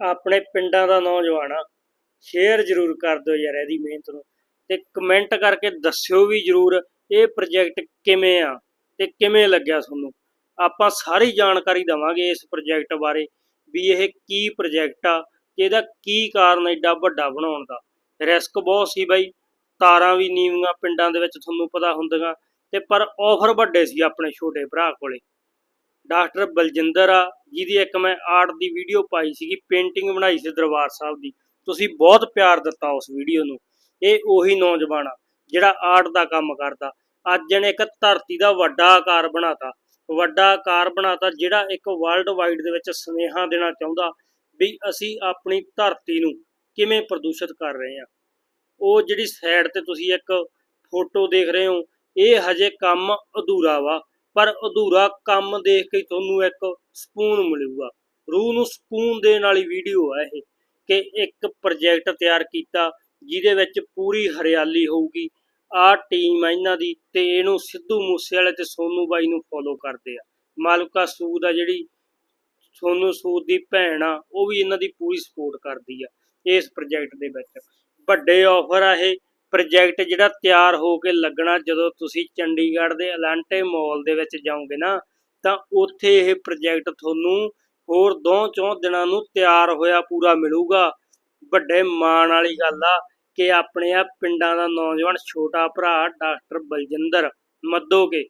ਆਪਣੇ ਪਿੰਡਾਂ ਦਾ ਨੌਜਵਾਨ ਆ ਸ਼ੇਅਰ ਜ਼ਰੂਰ ਕਰ ਦਿਓ ਯਾਰ ਇਹਦੀ ਮਿਹਨਤ ਨੂੰ ਤੇ ਕਮੈਂਟ ਕਰਕੇ ਦੱਸਿਓ ਵੀ ਜ਼ਰੂਰ ਇਹ ਪ੍ਰੋਜੈਕਟ ਕਿਵੇਂ ਆ ਤੇ ਕਿਵੇਂ ਲੱਗਿਆ ਤੁਹਾਨੂੰ। ਆਪਾਂ ਸਾਰੀ ਜਾਣਕਾਰੀ ਦਵਾਂਗੇ ਇਸ ਪ੍ਰੋਜੈਕਟ ਬਾਰੇ ਵੀ ਇਹ ਕੀ ਪ੍ਰੋਜੈਕਟ ਆ ਤੇ ਇਹਦਾ ਕੀ ਕਾਰਨ ਐਡਾ ਵੱਡਾ ਬਣਾਉਣ ਦਾ। ਰਿਸਕ ਬਹੁਤ ਸੀ ਬਾਈ, ਤਾਰਾਂ ਵੀ ਨੀਵੀਆਂ ਪਿੰਡਾਂ ਦੇ ਵਿੱਚ ਤੁਹਾਨੂੰ ਪਤਾ ਹੁੰਦੀਆਂ ਤੇ ਪਰ ਆਫਰ ਵੱਡੇ ਸੀ ਆਪਣੇ ਛੋਟੇ ਭਰਾ ਕੋਲੇ। ਡਾਕਟਰ ਬਲਜਿੰਦਰ ਆ, ਜਿਹਦੀ ਇੱਕ ਮੈਂ ਆਰਟ ਦੀ ਵੀਡੀਓ ਪਾਈ ਸੀਗੀ ਪੇਂਟਿੰਗ ਬਣਾਈ ਸੀ ਦਰਬਾਰ ਸਾਹਿਬ ਦੀ। ਤੁਸੀਂ ਬਹੁਤ ਪਿਆਰ ਦਿੱਤਾ ਉਸ ਵੀਡੀਓ ਨੂੰ। ਇਹ ਉਹੀ ਨੌਜਵਾਨ ਆ, ਜਿਹੜਾ ਆਰਟ ਦਾ ਕੰਮ ਕਰਦਾ। ਅੱਜ ਇਹਨੇ ਇੱਕ ਧਰਤੀ ਦਾ ਵੱਡਾ ਆਕਾਰ ਬਣਾਤਾ। ਵੱਡਾ ਆਕਾਰ ਬਣਾਤਾ ਜਿਹੜਾ ਇੱਕ ਵਰਲਡ ਵਾਈਡ ਦੇ ਵਿੱਚ ਸੁਨੇਹਾ ਦੇਣਾ ਚਾਹੁੰਦਾ ਵੀ ਅਸੀਂ ਆਪਣੀ ਧਰਤੀ ਨੂੰ ਕਿਵੇਂ ਪ੍ਰਦੂਸ਼ਿਤ ਕਰ ਰਹੇ ਹਾਂ। ਉਹ ਜਿਹੜੀ ਸਾਈਡ ਤੇ ਤੁਸੀਂ ਇੱਕ ਫੋਟੋ ਦੇਖ ਰਹੇ ਹੋ, ਇਹ ਹਜੇ ਕੰਮ ਅਧੂਰਾ ਵਾ। ਪਰ ਅਧੂਰਾ ਕੰਮ ਦੇਖ ਕੇ ਤੁਹਾਨੂੰ ਇੱਕ ਸਕੂਨ ਮਿਲੂਗਾ। ਰੂਹ ਨੂੰ ਸਕੂਨ ਦੇਣ ਵਾਲੀ ਵੀਡੀਓ ਹੈ ਇਹ ਕਿ ਇੱਕ ਪ੍ਰੋਜੈਕਟ ਤਿਆਰ ਕੀਤਾ, ਜਿਹਦੇ ਵਿੱਚ ਪੂਰੀ ਹਰਿਆਲੀ ਹੋਊਗੀ। ਆਹ ਟੀਮ ਆ ਇਹਨਾਂ ਦੀ ਤੇ ਇਹਨੂੰ ਸਿੱਧੂ ਮੂਸੇਵਾਲੇ ਤੇ ਸੋਨੂ ਬਾਈ ਨੂੰ ਫੋਲੋ ਕਰਦੇ ਆ। ਮਾਲਕਾ ਸੂਦ ਆ ਜਿਹੜੀ ਸੋਨੂ ਸੂਦ ਦੀ ਭੈਣ ਆ, ਉਹ ਵੀ ਇਹਨਾਂ ਦੀ ਪੂਰੀ ਸਪੋਰਟ ਕਰਦੀ ਆ ਇਸ ਪ੍ਰੋਜੈਕਟ ਦੇ ਵਿੱਚ। ਵੱਡੇ ਆਫਰ ਆ ਇਹ। ਪ੍ਰੋਜੈਕਟ ਜਿਹੜਾ ਤਿਆਰ ਹੋ ਕੇ ਲੱਗਣਾ ਜਦੋਂ ਤੁਸੀਂ ਚੰਡੀਗੜ੍ਹ ਦੇ ਅਲਾਂਟੇ ਮਾਲ ਦੇ ਵਿੱਚ ਜਾਓਗੇ ਨਾ, ਤਾਂ ਉੱਥੇ ਇਹ ਪ੍ਰੋਜੈਕਟ ਤੁਹਾਨੂੰ ਹੋਰ ਦੋ ਚੌਂ ਦਿਨਾਂ ਨੂੰ ਤਿਆਰ ਹੋਇਆ ਪੂਰਾ ਮਿਲੂਗਾ। ਵੱਡੇ ਮਾਣ ਵਾਲੀ ਗੱਲ ਆ ਕਿ ਆਪਣੇ ਆ ਪਿੰਡਾਂ ਦਾ ਨੌਜਵਾਨ ਛੋਟਾ ਭਰਾ ਡਾਕਟਰ ਬਲਜਿੰਦਰ ਮੱਦੋਕੇ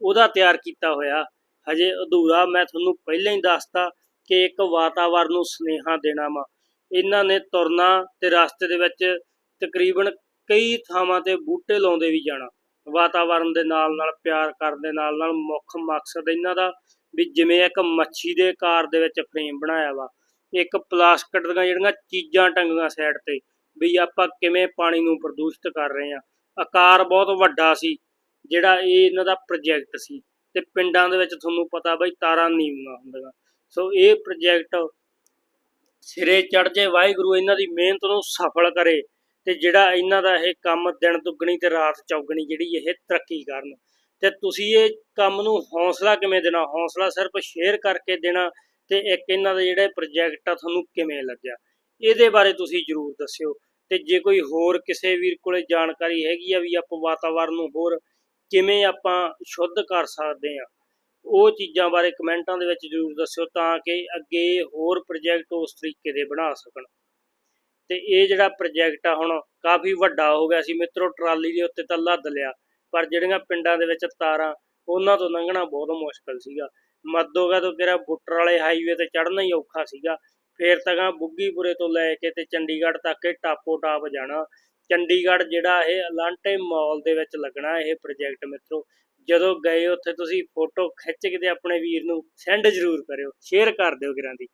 ਉਹਦਾ ਤਿਆਰ ਕੀਤਾ ਹੋਇਆ। ਹਜੇ ਅਧੂਰਾ ਮੈਂ ਤੁਹਾਨੂੰ ਪਹਿਲਾਂ ਹੀ ਦੱਸਤਾ ਕਿ ਇੱਕ ਵਾਤਾਵਰਨ ਨੂੰ ਸੁਨੇਹਾ ਦੇਣਾ ਵਾ। ਇਹਨਾਂ ਨੇ ਤੁਰਨਾ ਤੇ ਰਸਤੇ ਦੇ ਵਿੱਚ ਤਕਰੀਬਨ ਕਈ ਥਾਵਾਂ ਤੇ ਬੂਟੇ ਲਾਉਂਦੇ ਵੀ ਜਾਣਾ। ਵਾਤਾਵਰਨ ਦੇ ਨਾਲ ਨਾਲ, ਪਿਆਰ ਕਰਨ ਦੇ ਨਾਲ ਨਾਲ ਮੁੱਖ ਮਕਸਦ ਇਹਨਾਂ ਦਾ ਵੀ ਜਿਵੇਂ ਇੱਕ ਮੱਛੀ ਦੇ ਆਕਾਰ ਦੇ ਵਿੱਚ ਫਰੇਮ ਬਣਾਇਆ ਵਾ। ਇੱਕ ਪਲਾਸਟਿਕ ਦੀਆਂ ਜਿਹੜੀਆਂ ਚੀਜ਼ਾਂ ਟੰਗੀਆਂ ਸਾਈਡ ਤੇ, ਵੀ ਆਪਾਂ ਕਿਵੇਂ ਪਾਣੀ ਨੂੰ ਪ੍ਰਦੂਸ਼ਿਤ ਕਰ ਰਹੇ ਹਾਂ। ਆਕਾਰ ਬਹੁਤ ਵੱਡਾ ਸੀ, ਜਿਹੜਾ ਇਹ ਇਹਨਾਂ ਦਾ ਪ੍ਰੋਜੈਕਟ ਸੀ। ਤੇ ਪਿੰਡਾਂ ਦੇ ਵਿੱਚ ਤੁਹਾਨੂੰ ਪਤਾ ਬਈ ਤਾਰਾਂ ਨੀਵੀਆਂ ਹੁੰਦੀਆਂ। ਸੋ ਇਹ ਪ੍ਰੋਜੈਕਟ ਸਿਰੇ ਚੜ ਜੇ ਵਾਹਿਗੁਰੂ ਇਹਨਾਂ ਦੀ ਮਿਹਨਤ ਨੂੰ ਸਫਲ ਕਰੇ। ਤੇ ਜਿਹੜਾ ਇਹਨਾਂ ਦਾ ਇਹ ਕੰਮ ਦਿਨ ਦੁੱਗਣੀ ਤੇ ਰਾਤ ਚੌਗਣੀ ਜਿਹੜੀ ਇਹ ਤਰੱਕੀ ਕਰਨ। ਤੇ ਤੁਸੀਂ ਇਹ ਕੰਮ ਨੂੰ ਹੌਸਲਾ ਕਿਵੇਂ ਦੇਣਾ? ਹੌਸਲਾ ਸਿਰਫ ਸ਼ੇਅਰ ਕਰਕੇ ਦੇਣਾ ਤੇ ਇੱਕ ਇਹਨਾਂ ਦਾ ਜਿਹੜਾ ਪ੍ਰੋਜੈਕਟ ਆ ਤੁਹਾਨੂੰ ਕਿਵੇਂ ਲੱਗਿਆ? ਇਹਦੇ ਬਾਰੇ ਤੁਸੀਂ ਜਰੂਰ ਦੱਸਿਓ। ਤੇ ਜੇ ਕੋਈ ਹੋਰ ਕਿਸੇ ਵੀਰ ਕੋਲੇ ਜਾਣਕਾਰੀ ਹੈਗੀ ਆ ਵੀ ਆਪਾਂ ਵਾਤਾਵਰਨ ਨੂੰ ਹੋਰ ਕਿਵੇਂ ਆਪਾਂ ਸ਼ੁੱਧ ਕਰ ਸਕਦੇ ਆ, ਉਹ ਚੀਜ਼ਾਂ ਬਾਰੇ ਕਮੈਂਟਾਂ ਦੇ ਵਿੱਚ ਜਰੂਰ ਦੱਸਿਓ ਤਾਂ ਕਿ ਅੱਗੇ ਹੋਰ ਪ੍ਰੋਜੈਕਟ ਉਸ ਤਰੀਕੇ ਦੇ ਬਣਾ ਸਕਣ। ਤੇ ਇਹ ਜਿਹੜਾ ਪ੍ਰੋਜੈਕਟ ਆ ਹੁਣ ਕਾਫੀ ਵੱਡਾ ਹੋ ਗਿਆ ਸੀ। ਮਿੱਤਰੋ, ਟਰਾਲੀ ਦੇ ਉੱਤੇ ਤਾਂ ਲੱਦ ਲਿਆ, ਪਰ ਜਿਹੜੀਆਂ ਪਿੰਡਾਂ ਦੇ ਵਿੱਚ ਤਾਰਾਂ, ਉਹਨਾਂ ਤੋਂ ਲੰਘਣਾ ਬਹੁਤ ਮੁਸ਼ਕਲ ਸੀਗਾ। ਮੱਦੋਗਾ ਤੋਂ ਕਿਹੜਾ ਬੁੱਟਰ ਵਾਲੇ ਹਾਈਵੇ ਤੇ ਚੜ੍ਹਨਾ ਹੀ ਔਖਾ ਸੀਗਾ। ਫੇਰ ਤੱਕਾਂ ਬੁੱਗੀਪੁਰੇ ਤੋਂ ਲੈ ਕੇ ਤੇ ਚੰਡੀਗੜ੍ਹ ਤੱਕ ਇਹ ਟਾਪੋ ਟਾਪ ਜਾਣਾ। ਚੰਡੀਗੜ੍ਹ ਜਿਹੜਾ ਇਹ ਅਲਾਂਟੇ ਮਾਲ ਦੇ ਵਿੱਚ ਲੱਗਣਾ ਇਹ ਪ੍ਰੋਜੈਕਟ ਮਿੱਤਰੋ। ਜਦੋਂ ਗਏ ਉੱਥੇ ਤੁਸੀਂ ਫੋਟੋ ਖਿੱਚ ਕੇ ਤੇ ਆਪਣੇ ਵੀਰ ਨੂੰ ਸੈਂਡ ਜ਼ਰੂਰ ਕਰਿਓ ਸ਼ੇਅਰ ਕਰ ਦਿਓ ਕਿਰਾਂ ਦੀ।